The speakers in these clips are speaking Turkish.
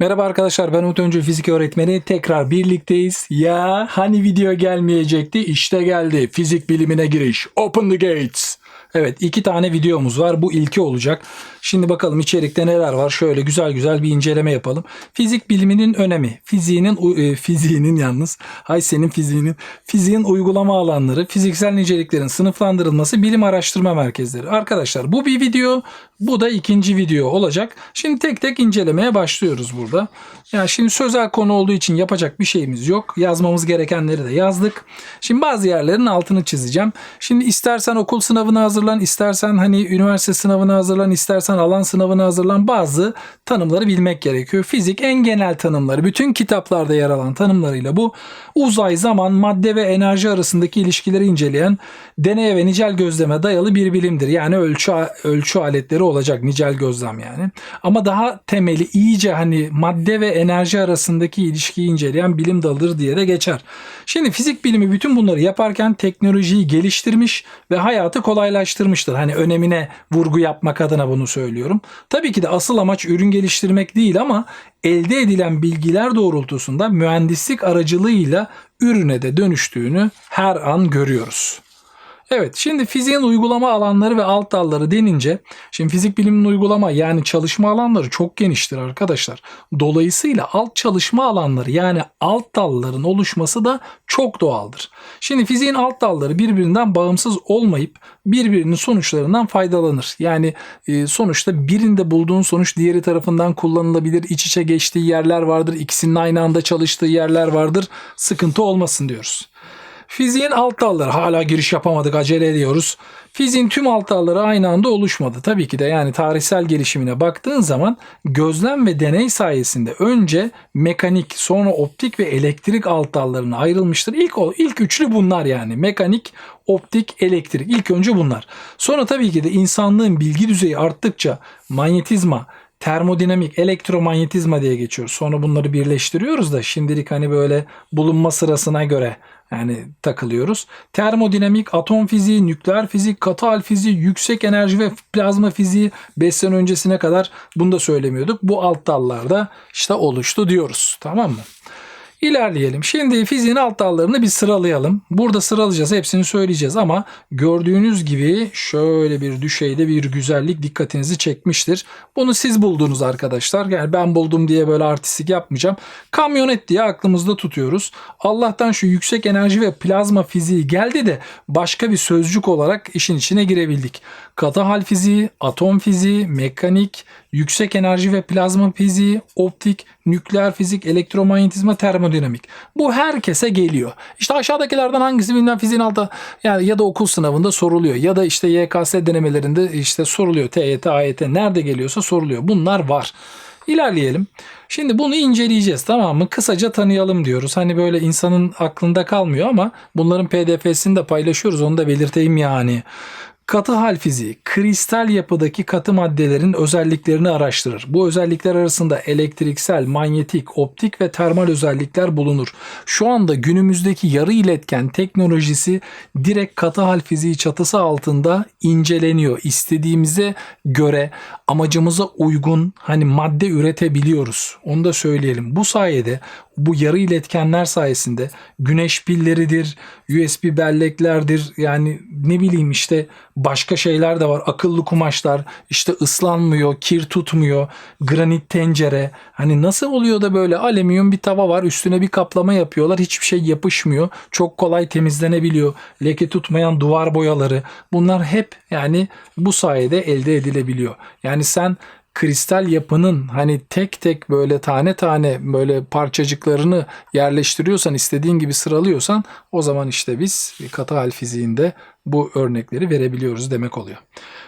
Merhaba arkadaşlar ben Umut Öncü fizik öğretmeni tekrar birlikteyiz. Ya hani video gelmeyecekti işte geldi fizik bilimine giriş open the gates. Evet iki tane videomuz var bu ilki olacak. Şimdi bakalım içerikte neler var şöyle güzel güzel bir inceleme yapalım. Fizik biliminin önemi fiziğinin e, fiziğinin yalnız hay senin fiziğinin fiziğin uygulama alanları fiziksel niceliklerin sınıflandırılması bilim araştırma merkezleri. Arkadaşlar bu bir video bu da ikinci video olacak. Şimdi tek tek incelemeye başlıyoruz burada. Yani şimdi sözel konu olduğu için yapacak bir şeyimiz yok. Yazmamız gerekenleri de yazdık. Şimdi bazı yerlerin altını çizeceğim. Şimdi istersen okul sınavına hazırlan, istersen hani üniversite sınavına hazırlan, istersen alan sınavına hazırlan bazı tanımları bilmek gerekiyor. Fizik en genel tanımları, bütün kitaplarda yer alan tanımlarıyla bu uzay, zaman, madde ve enerji arasındaki ilişkileri inceleyen deneye ve nicel gözleme dayalı bir bilimdir. Yani ölçü ölçü aletleri olacak nicel gözlem yani. Ama daha temeli iyice hani madde ve enerji arasındaki ilişkiyi inceleyen bilim dalıdır diye de geçer. Şimdi fizik bilimi bütün bunları yaparken teknolojiyi geliştirmiş ve hayatı kolaylaştırmıştır. Hani önemine vurgu yapmak adına bunu söylüyorum. Tabii ki de asıl amaç ürün geliştirmek değil ama elde edilen bilgiler doğrultusunda mühendislik aracılığıyla ürüne de dönüştüğünü her an görüyoruz. Evet şimdi fiziğin uygulama alanları ve alt dalları denince şimdi fizik biliminin uygulama yani çalışma alanları çok geniştir arkadaşlar. Dolayısıyla alt çalışma alanları yani alt dalların oluşması da çok doğaldır. Şimdi fiziğin alt dalları birbirinden bağımsız olmayıp birbirinin sonuçlarından faydalanır. Yani e, sonuçta birinde bulduğun sonuç diğeri tarafından kullanılabilir. İç içe geçtiği yerler vardır. İkisinin aynı anda çalıştığı yerler vardır. Sıkıntı olmasın diyoruz. Fiziğin alt dalları hala giriş yapamadık acele ediyoruz. Fiziğin tüm alt dalları aynı anda oluşmadı. Tabii ki de yani tarihsel gelişimine baktığın zaman gözlem ve deney sayesinde önce mekanik sonra optik ve elektrik alt dallarına ayrılmıştır. İlk, ilk üçlü bunlar yani mekanik, optik, elektrik ilk önce bunlar. Sonra tabii ki de insanlığın bilgi düzeyi arttıkça manyetizma, termodinamik, elektromanyetizma diye geçiyor. Sonra bunları birleştiriyoruz da şimdilik hani böyle bulunma sırasına göre yani takılıyoruz. Termodinamik, atom fiziği, nükleer fizik, katı hal fiziği, yüksek enerji ve plazma fiziği 5 sene öncesine kadar bunu da söylemiyorduk. Bu alt dallarda işte oluştu diyoruz. Tamam mı? İlerleyelim. Şimdi fiziğin alt dallarını bir sıralayalım. Burada sıralayacağız. Hepsini söyleyeceğiz ama gördüğünüz gibi şöyle bir düşeyde bir güzellik dikkatinizi çekmiştir. Bunu siz buldunuz arkadaşlar. Yani ben buldum diye böyle artistik yapmayacağım. Kamyonet diye aklımızda tutuyoruz. Allah'tan şu yüksek enerji ve plazma fiziği geldi de başka bir sözcük olarak işin içine girebildik. Katı hal fiziği, atom fiziği, mekanik, yüksek enerji ve plazma fiziği, optik, nükleer fizik, elektromanyetizma, termodinamik. Bu herkese geliyor. İşte aşağıdakilerden hangisi bilmem fiziğin altı yani ya da okul sınavında soruluyor ya da işte YKS denemelerinde işte soruluyor. TYT, AYT nerede geliyorsa soruluyor. Bunlar var. İlerleyelim. Şimdi bunu inceleyeceğiz tamam mı? Kısaca tanıyalım diyoruz. Hani böyle insanın aklında kalmıyor ama bunların pdf'sini de paylaşıyoruz. Onu da belirteyim yani. Katı hal fiziği, kristal yapıdaki katı maddelerin özelliklerini araştırır. Bu özellikler arasında elektriksel, manyetik, optik ve termal özellikler bulunur. Şu anda günümüzdeki yarı iletken teknolojisi direkt katı hal fiziği çatısı altında inceleniyor. İstediğimize göre amacımıza uygun hani madde üretebiliyoruz. Onu da söyleyelim. Bu sayede bu yarı iletkenler sayesinde güneş pilleridir, USB belleklerdir yani ne bileyim işte başka şeyler de var. Akıllı kumaşlar işte ıslanmıyor, kir tutmuyor, granit tencere. Hani nasıl oluyor da böyle alüminyum bir tava var üstüne bir kaplama yapıyorlar hiçbir şey yapışmıyor. Çok kolay temizlenebiliyor. Leke tutmayan duvar boyaları bunlar hep yani bu sayede elde edilebiliyor. Yani sen kristal yapının hani tek tek böyle tane tane böyle parçacıklarını yerleştiriyorsan istediğin gibi sıralıyorsan o zaman işte biz katı hal fiziğinde bu örnekleri verebiliyoruz demek oluyor.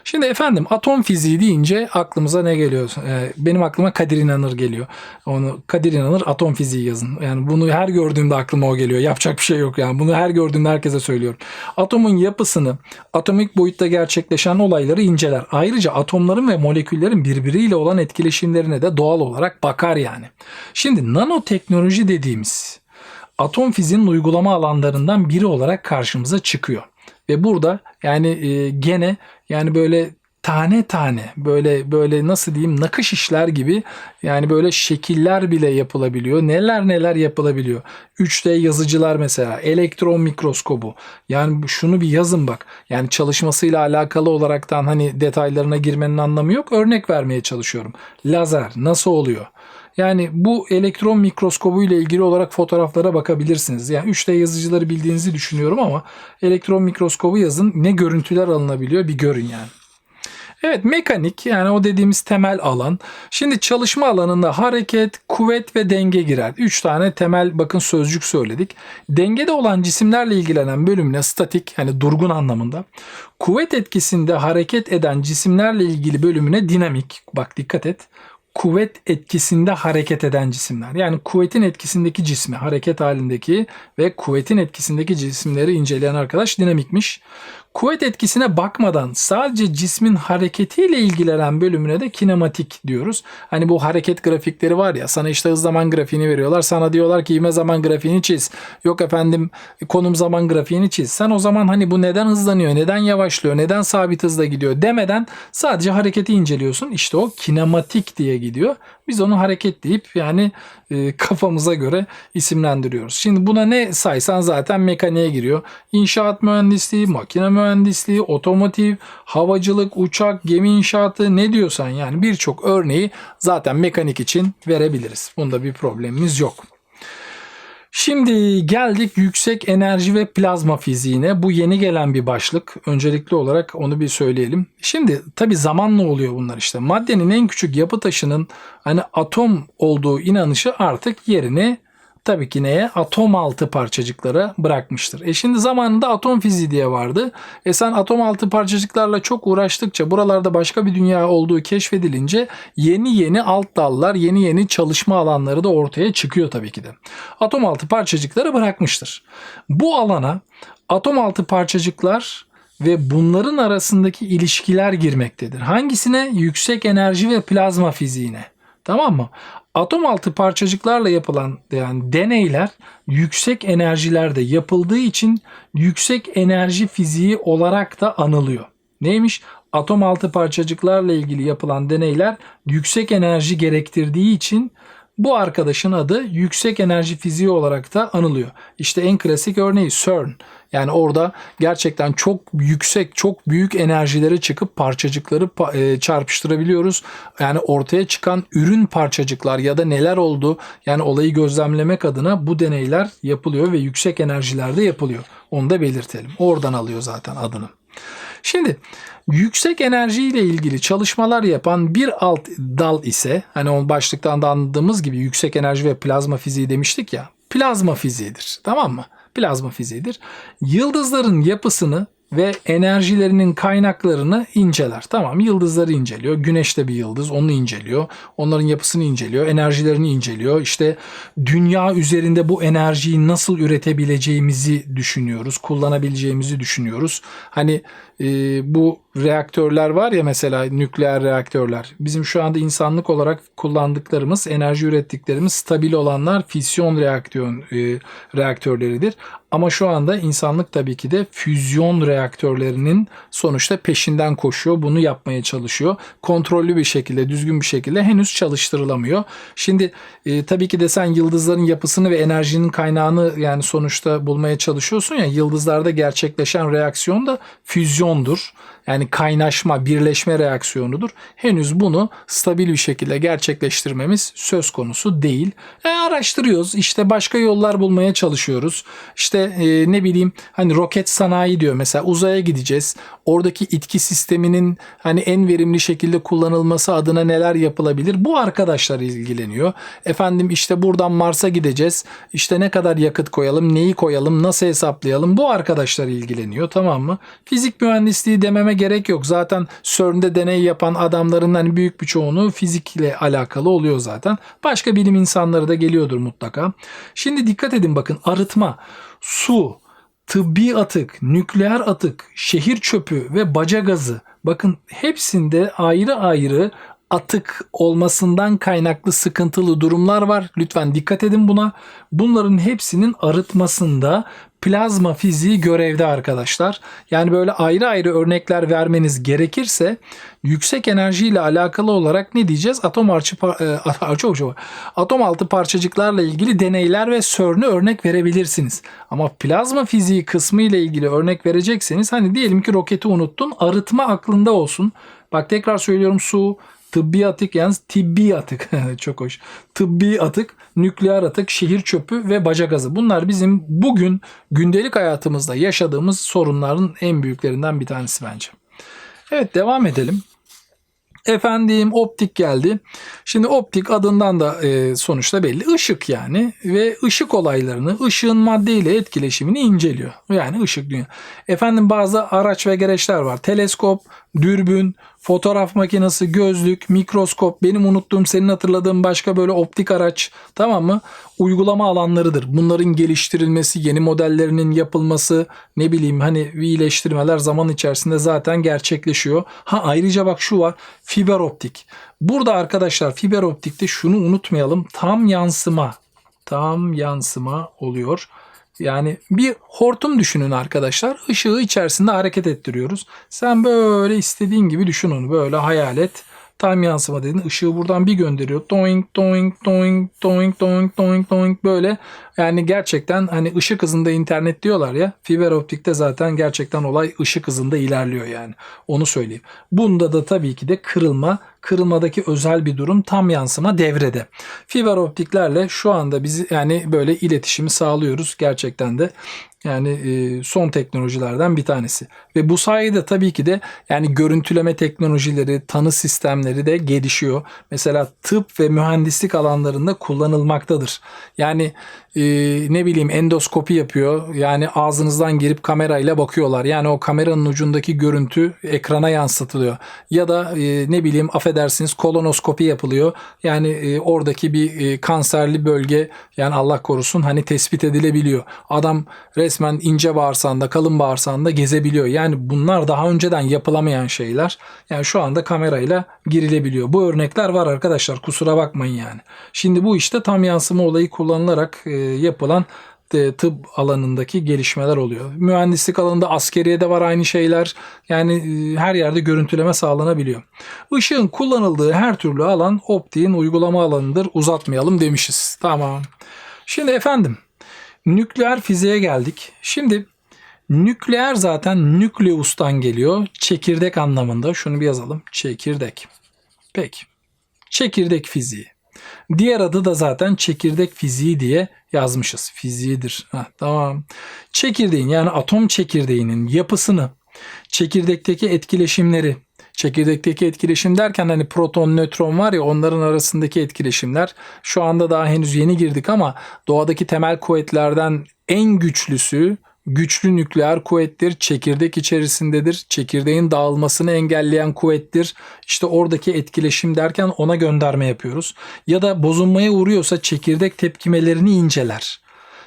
Şimdi efendim atom fiziği deyince aklımıza ne geliyor? Ee, benim aklıma Kadir İnanır geliyor. Onu Kadir İnanır atom fiziği yazın. Yani bunu her gördüğümde aklıma o geliyor. Yapacak bir şey yok yani. Bunu her gördüğümde herkese söylüyorum. Atomun yapısını, atomik boyutta gerçekleşen olayları inceler. Ayrıca atomların ve moleküllerin birbiriyle olan etkileşimlerine de doğal olarak bakar yani. Şimdi nanoteknoloji dediğimiz atom fiziğinin uygulama alanlarından biri olarak karşımıza çıkıyor. Ve burada yani e, gene yani böyle tane tane böyle böyle nasıl diyeyim nakış işler gibi yani böyle şekiller bile yapılabiliyor. Neler neler yapılabiliyor. 3D yazıcılar mesela elektron mikroskobu. Yani şunu bir yazın bak. Yani çalışmasıyla alakalı olaraktan hani detaylarına girmenin anlamı yok. Örnek vermeye çalışıyorum. Lazer nasıl oluyor? Yani bu elektron mikroskobu ile ilgili olarak fotoğraflara bakabilirsiniz. Yani 3D yazıcıları bildiğinizi düşünüyorum ama elektron mikroskobu yazın ne görüntüler alınabiliyor bir görün yani. Evet mekanik yani o dediğimiz temel alan. Şimdi çalışma alanında hareket, kuvvet ve denge girer. Üç tane temel bakın sözcük söyledik. Dengede olan cisimlerle ilgilenen bölümüne statik yani durgun anlamında. Kuvvet etkisinde hareket eden cisimlerle ilgili bölümüne dinamik. Bak dikkat et kuvvet etkisinde hareket eden cisimler. Yani kuvvetin etkisindeki cismi, hareket halindeki ve kuvvetin etkisindeki cisimleri inceleyen arkadaş dinamikmiş. Kuvvet etkisine bakmadan sadece cismin hareketiyle ilgilenen bölümüne de kinematik diyoruz. Hani bu hareket grafikleri var ya sana işte hız zaman grafiğini veriyorlar. Sana diyorlar ki ivme zaman grafiğini çiz. Yok efendim konum zaman grafiğini çiz. Sen o zaman hani bu neden hızlanıyor, neden yavaşlıyor, neden sabit hızla gidiyor demeden sadece hareketi inceliyorsun. İşte o kinematik diye gidiyor. Biz onu hareket deyip yani e, kafamıza göre isimlendiriyoruz. Şimdi buna ne saysan zaten mekaniğe giriyor. İnşaat mühendisliği, makine mühendisliği, otomotiv, havacılık, uçak, gemi inşaatı ne diyorsan yani birçok örneği zaten mekanik için verebiliriz. Bunda bir problemimiz yok. Şimdi geldik yüksek enerji ve plazma fiziğine. Bu yeni gelen bir başlık. Öncelikli olarak onu bir söyleyelim. Şimdi tabi zamanla oluyor bunlar işte. Maddenin en küçük yapı taşının hani atom olduğu inanışı artık yerini tabii ki neye? Atom altı parçacıklara bırakmıştır. E şimdi zamanında atom fiziği diye vardı. E sen atom altı parçacıklarla çok uğraştıkça buralarda başka bir dünya olduğu keşfedilince yeni yeni alt dallar, yeni yeni çalışma alanları da ortaya çıkıyor tabii ki de. Atom altı parçacıkları bırakmıştır. Bu alana atom altı parçacıklar ve bunların arasındaki ilişkiler girmektedir. Hangisine? Yüksek enerji ve plazma fiziğine. Tamam mı? Atom altı parçacıklarla yapılan yani deneyler yüksek enerjilerde yapıldığı için yüksek enerji fiziği olarak da anılıyor. Neymiş? Atom altı parçacıklarla ilgili yapılan deneyler yüksek enerji gerektirdiği için bu arkadaşın adı yüksek enerji fiziği olarak da anılıyor. İşte en klasik örneği CERN. Yani orada gerçekten çok yüksek, çok büyük enerjilere çıkıp parçacıkları e, çarpıştırabiliyoruz. Yani ortaya çıkan ürün parçacıklar ya da neler oldu yani olayı gözlemlemek adına bu deneyler yapılıyor ve yüksek enerjilerde yapılıyor. Onu da belirtelim. Oradan alıyor zaten adını. Şimdi yüksek enerji ile ilgili çalışmalar yapan bir alt dal ise hani o başlıktan da anladığımız gibi yüksek enerji ve plazma fiziği demiştik ya. Plazma fiziğidir. Tamam mı? Plazma fiziğidir. Yıldızların yapısını ve enerjilerinin kaynaklarını inceler. Tamam yıldızları inceliyor. Güneş de bir yıldız onu inceliyor. Onların yapısını inceliyor. Enerjilerini inceliyor. İşte dünya üzerinde bu enerjiyi nasıl üretebileceğimizi düşünüyoruz. Kullanabileceğimizi düşünüyoruz. Hani e, bu reaktörler var ya mesela nükleer reaktörler. Bizim şu anda insanlık olarak kullandıklarımız, enerji ürettiklerimiz stabil olanlar fisyon reaktör e, reaktörleridir. Ama şu anda insanlık tabii ki de füzyon reaktörlerinin sonuçta peşinden koşuyor. Bunu yapmaya çalışıyor. Kontrollü bir şekilde, düzgün bir şekilde henüz çalıştırılamıyor. Şimdi e, tabii ki de sen yıldızların yapısını ve enerjinin kaynağını yani sonuçta bulmaya çalışıyorsun ya. Yıldızlarda gerçekleşen reaksiyon da füzyondur. Yani kaynaşma, birleşme reaksiyonudur. Henüz bunu stabil bir şekilde gerçekleştirmemiz söz konusu değil. E, araştırıyoruz. İşte başka yollar bulmaya çalışıyoruz. İşte e, ne bileyim hani roket sanayi diyor mesela uzaya gideceğiz. Oradaki itki sisteminin hani en verimli şekilde kullanılması adına neler yapılabilir? Bu arkadaşlar ilgileniyor. Efendim işte buradan Mars'a gideceğiz. İşte ne kadar yakıt koyalım, neyi koyalım, nasıl hesaplayalım? Bu arkadaşlar ilgileniyor tamam mı? Fizik mühendisliği dememe gerek yok. Zaten CERN'de deney yapan adamların hani büyük bir çoğunu fizikle alakalı oluyor zaten. Başka bilim insanları da geliyordur mutlaka. Şimdi dikkat edin bakın arıtma, su, tıbbi atık, nükleer atık, şehir çöpü ve baca gazı. Bakın hepsinde ayrı ayrı atık olmasından kaynaklı sıkıntılı durumlar var. Lütfen dikkat edin buna. Bunların hepsinin arıtmasında plazma fiziği görevde arkadaşlar. Yani böyle ayrı ayrı örnekler vermeniz gerekirse yüksek enerjiyle alakalı olarak ne diyeceğiz? Atom artı e, çok çok atom altı parçacıklarla ilgili deneyler ve CERN'ü örnek verebilirsiniz. Ama plazma fiziği kısmı ile ilgili örnek verecekseniz hani diyelim ki roketi unuttun, arıtma aklında olsun. Bak tekrar söylüyorum su, tıbbi atık yalnız tibbi atık çok hoş. Tıbbi atık, nükleer atık, şehir çöpü ve baca gazı. Bunlar bizim bugün gündelik hayatımızda yaşadığımız sorunların en büyüklerinden bir tanesi bence. Evet devam edelim. Efendim optik geldi. Şimdi optik adından da e, sonuçta belli. Işık yani ve ışık olaylarını, ışığın maddeyle etkileşimini inceliyor. Yani ışık dünya. Efendim bazı araç ve gereçler var. Teleskop, dürbün, fotoğraf makinesi, gözlük, mikroskop, benim unuttuğum senin hatırladığın başka böyle optik araç tamam mı? Uygulama alanlarıdır. Bunların geliştirilmesi, yeni modellerinin yapılması, ne bileyim hani iyileştirmeler zaman içerisinde zaten gerçekleşiyor. Ha ayrıca bak şu var fiber optik. Burada arkadaşlar fiber optikte şunu unutmayalım tam yansıma tam yansıma oluyor. Yani bir hortum düşünün arkadaşlar. Işığı içerisinde hareket ettiriyoruz. Sen böyle istediğin gibi düşün onu. Böyle hayal et. Tam yansıma dedin. Işığı buradan bir gönderiyor. Doink doink doink doink doink doink doink böyle. Yani gerçekten hani ışık hızında internet diyorlar ya. Fiber optikte zaten gerçekten olay ışık hızında ilerliyor yani. Onu söyleyeyim. Bunda da tabii ki de kırılma kırılmadaki özel bir durum tam yansıma devrede. Fiber optiklerle şu anda biz yani böyle iletişimi sağlıyoruz gerçekten de. Yani e, son teknolojilerden bir tanesi. Ve bu sayede tabii ki de yani görüntüleme teknolojileri, tanı sistemleri de gelişiyor. Mesela tıp ve mühendislik alanlarında kullanılmaktadır. Yani e, ne bileyim endoskopi yapıyor. Yani ağzınızdan girip kamerayla bakıyorlar. Yani o kameranın ucundaki görüntü ekrana yansıtılıyor. Ya da e, ne bileyim affedersiniz kolonoskopi yapılıyor. Yani e, oradaki bir e, kanserli bölge yani Allah korusun hani tespit edilebiliyor. Adam resmen ince bağırsağında kalın bağırsağında gezebiliyor. Yani bunlar daha önceden yapılamayan şeyler. Yani şu anda kamerayla girilebiliyor. Bu örnekler var arkadaşlar kusura bakmayın yani. Şimdi bu işte tam yansıma olayı kullanılarak e, yapılan e, tıp alanındaki gelişmeler oluyor. Mühendislik alanında askeriye de var aynı şeyler. Yani e, her yerde görüntüleme sağlanabiliyor. Işığın kullanıldığı her türlü alan optiğin uygulama alanıdır. Uzatmayalım demişiz. Tamam. Şimdi efendim nükleer fiziğe geldik. Şimdi nükleer zaten nükleustan geliyor. Çekirdek anlamında. Şunu bir yazalım. Çekirdek. Peki. Çekirdek fiziği. Diğer adı da zaten çekirdek fiziği diye yazmışız. Fiziğidir. Heh, tamam. Çekirdeğin yani atom çekirdeğinin yapısını, çekirdekteki etkileşimleri, çekirdekteki etkileşim derken hani proton, nötron var ya onların arasındaki etkileşimler. Şu anda daha henüz yeni girdik ama doğadaki temel kuvvetlerden en güçlüsü güçlü nükleer kuvvettir, çekirdek içerisindedir, çekirdeğin dağılmasını engelleyen kuvvettir. İşte oradaki etkileşim derken ona gönderme yapıyoruz. Ya da bozulmaya uğruyorsa çekirdek tepkimelerini inceler.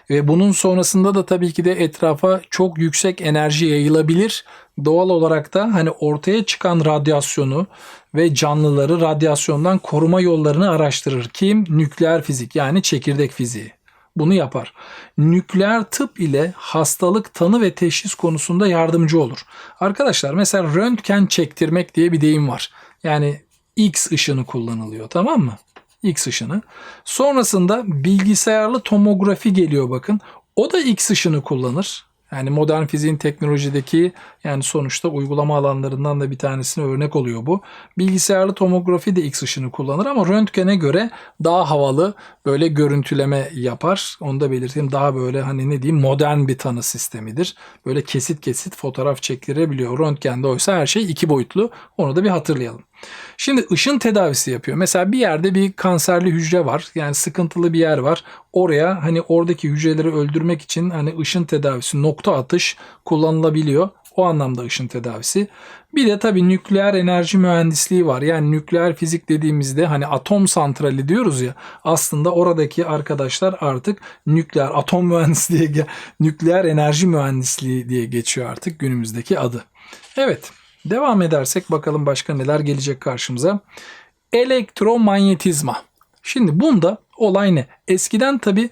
Ve bunun sonrasında da tabii ki de etrafa çok yüksek enerji yayılabilir. Doğal olarak da hani ortaya çıkan radyasyonu ve canlıları radyasyondan koruma yollarını araştırır. Kim? Nükleer fizik yani çekirdek fiziği bunu yapar. Nükleer tıp ile hastalık tanı ve teşhis konusunda yardımcı olur. Arkadaşlar mesela röntgen çektirmek diye bir deyim var. Yani X ışını kullanılıyor tamam mı? X ışını. Sonrasında bilgisayarlı tomografi geliyor bakın. O da X ışını kullanır. Yani modern fiziğin teknolojideki yani sonuçta uygulama alanlarından da bir tanesine örnek oluyor bu. Bilgisayarlı tomografi de X ışını kullanır ama röntgene göre daha havalı böyle görüntüleme yapar. Onu da belirteyim. Daha böyle hani ne diyeyim modern bir tanı sistemidir. Böyle kesit kesit fotoğraf çektirebiliyor. Röntgende oysa her şey iki boyutlu. Onu da bir hatırlayalım. Şimdi ışın tedavisi yapıyor. Mesela bir yerde bir kanserli hücre var. Yani sıkıntılı bir yer var. Oraya hani oradaki hücreleri öldürmek için hani ışın tedavisi nokta atış kullanılabiliyor. O anlamda ışın tedavisi. Bir de tabii nükleer enerji mühendisliği var. Yani nükleer fizik dediğimizde hani atom santrali diyoruz ya. Aslında oradaki arkadaşlar artık nükleer atom mühendisliği, nükleer enerji mühendisliği diye geçiyor artık günümüzdeki adı. Evet. Devam edersek bakalım başka neler gelecek karşımıza. Elektromanyetizma. Şimdi bunda olay ne? Eskiden tabi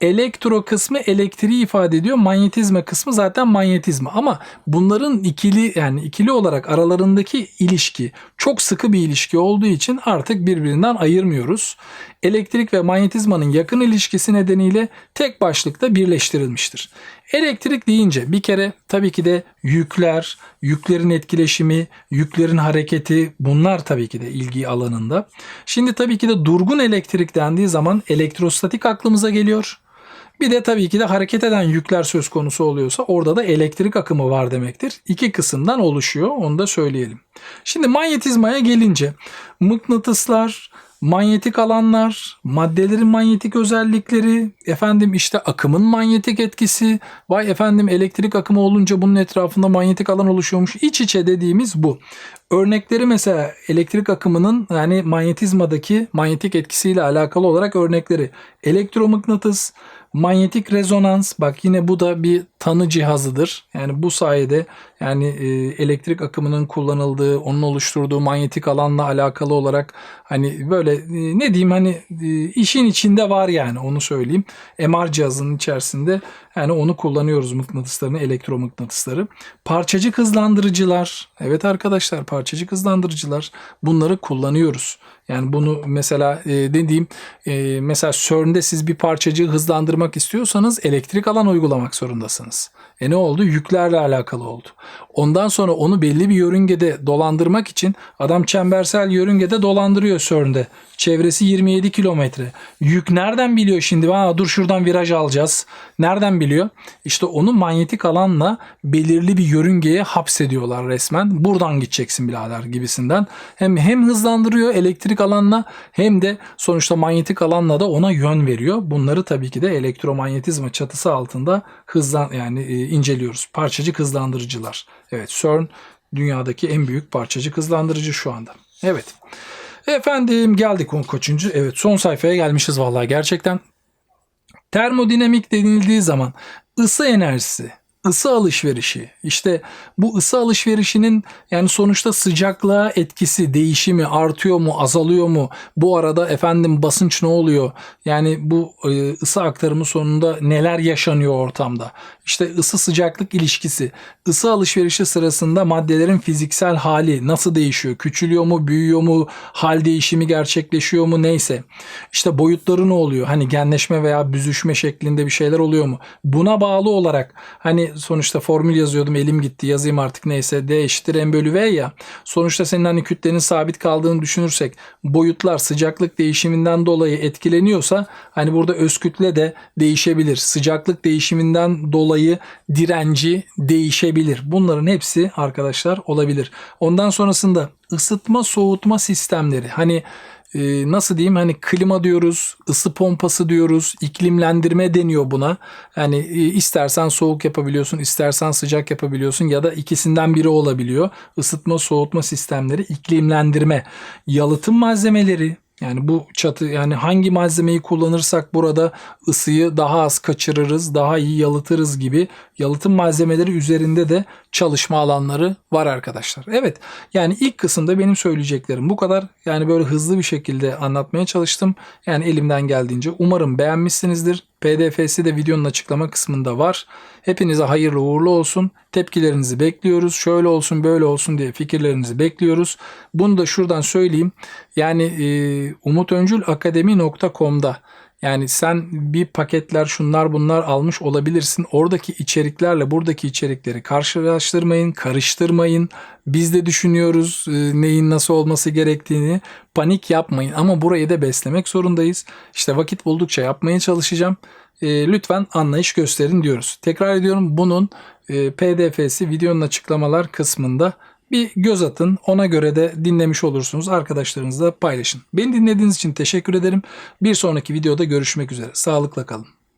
elektro kısmı elektriği ifade ediyor. Manyetizma kısmı zaten manyetizma. Ama bunların ikili yani ikili olarak aralarındaki ilişki çok sıkı bir ilişki olduğu için artık birbirinden ayırmıyoruz. Elektrik ve manyetizmanın yakın ilişkisi nedeniyle tek başlıkta birleştirilmiştir. Elektrik deyince bir kere tabii ki de yükler, yüklerin etkileşimi, yüklerin hareketi bunlar tabii ki de ilgi alanında. Şimdi tabii ki de durgun elektrik dendiği zaman elektrostatik aklımıza geliyor. Bir de tabii ki de hareket eden yükler söz konusu oluyorsa orada da elektrik akımı var demektir. İki kısımdan oluşuyor onu da söyleyelim. Şimdi manyetizmaya gelince mıknatıslar, manyetik alanlar, maddelerin manyetik özellikleri, efendim işte akımın manyetik etkisi, vay efendim elektrik akımı olunca bunun etrafında manyetik alan oluşuyormuş. İç içe dediğimiz bu. Örnekleri mesela elektrik akımının yani manyetizmadaki manyetik etkisiyle alakalı olarak örnekleri. Elektromıknatıs, manyetik rezonans bak yine bu da bir tanı cihazıdır. Yani bu sayede yani e, elektrik akımının kullanıldığı, onun oluşturduğu manyetik alanla alakalı olarak hani böyle e, ne diyeyim hani e, işin içinde var yani onu söyleyeyim. MR cihazının içerisinde yani onu kullanıyoruz mıknatıslarını, elektromıknatısları. Parçacık hızlandırıcılar. Evet arkadaşlar parçacık hızlandırıcılar bunları kullanıyoruz. Yani bunu mesela e, dediğim e, mesela CERN'de siz bir parçacığı hızlandırmak istiyorsanız elektrik alan uygulamak zorundasınız. E ne oldu? Yüklerle alakalı oldu. Ondan sonra onu belli bir yörüngede dolandırmak için adam çembersel yörüngede dolandırıyor CERN'de. Çevresi 27 kilometre. Yük nereden biliyor şimdi? Aa, dur şuradan viraj alacağız. Nereden biliyor? İşte onu manyetik alanla belirli bir yörüngeye hapsediyorlar resmen. Buradan gideceksin birader gibisinden. Hem hem hızlandırıyor elektrik alanla hem de sonuçta manyetik alanla da ona yön veriyor. Bunları tabii ki de elektromanyetizma çatısı altında hızlan yani e, inceliyoruz. Parçacık hızlandırıcılar. Evet CERN dünyadaki en büyük parçacık hızlandırıcı şu anda. Evet. Efendim geldik on kaçıncı? Evet son sayfaya gelmişiz vallahi gerçekten. Termodinamik denildiği zaman ısı enerjisi, ısı alışverişi. İşte bu ısı alışverişinin yani sonuçta sıcaklığa etkisi, değişimi artıyor mu, azalıyor mu? Bu arada efendim basınç ne oluyor? Yani bu e, ısı aktarımı sonunda neler yaşanıyor ortamda? İşte ısı sıcaklık ilişkisi, ısı alışverişi sırasında maddelerin fiziksel hali nasıl değişiyor? Küçülüyor mu, büyüyor mu? Hal değişimi gerçekleşiyor mu? Neyse. İşte boyutları ne oluyor? Hani genleşme veya büzüşme şeklinde bir şeyler oluyor mu? Buna bağlı olarak hani sonuçta formül yazıyordum elim gitti yazayım artık neyse D eşittir M bölü V ya. Sonuçta senin hani kütlenin sabit kaldığını düşünürsek boyutlar sıcaklık değişiminden dolayı etkileniyorsa hani burada öz kütle de değişebilir. Sıcaklık değişiminden dolayı direnci değişebilir. Bunların hepsi arkadaşlar olabilir. Ondan sonrasında ısıtma soğutma sistemleri hani e, nasıl diyeyim hani klima diyoruz, ısı pompası diyoruz, iklimlendirme deniyor buna. Yani e, istersen soğuk yapabiliyorsun, istersen sıcak yapabiliyorsun ya da ikisinden biri olabiliyor. Isıtma soğutma sistemleri, iklimlendirme, yalıtım malzemeleri, yani bu çatı yani hangi malzemeyi kullanırsak burada ısıyı daha az kaçırırız, daha iyi yalıtırız gibi yalıtım malzemeleri üzerinde de çalışma alanları var arkadaşlar. Evet yani ilk kısımda benim söyleyeceklerim bu kadar. Yani böyle hızlı bir şekilde anlatmaya çalıştım. Yani elimden geldiğince umarım beğenmişsinizdir. PDF'si de videonun açıklama kısmında var. Hepinize hayırlı uğurlu olsun. Tepkilerinizi bekliyoruz. Şöyle olsun böyle olsun diye fikirlerinizi bekliyoruz. Bunu da şuradan söyleyeyim. Yani e, umutöncülakademi.com'da yani sen bir paketler şunlar bunlar almış olabilirsin. Oradaki içeriklerle buradaki içerikleri karşılaştırmayın, karıştırmayın. Biz de düşünüyoruz e, neyin nasıl olması gerektiğini. Panik yapmayın ama burayı da beslemek zorundayız. İşte vakit buldukça yapmaya çalışacağım. E, lütfen anlayış gösterin diyoruz. Tekrar ediyorum bunun e, PDF'si videonun açıklamalar kısmında bir göz atın. Ona göre de dinlemiş olursunuz. Arkadaşlarınızla paylaşın. Beni dinlediğiniz için teşekkür ederim. Bir sonraki videoda görüşmek üzere. Sağlıkla kalın.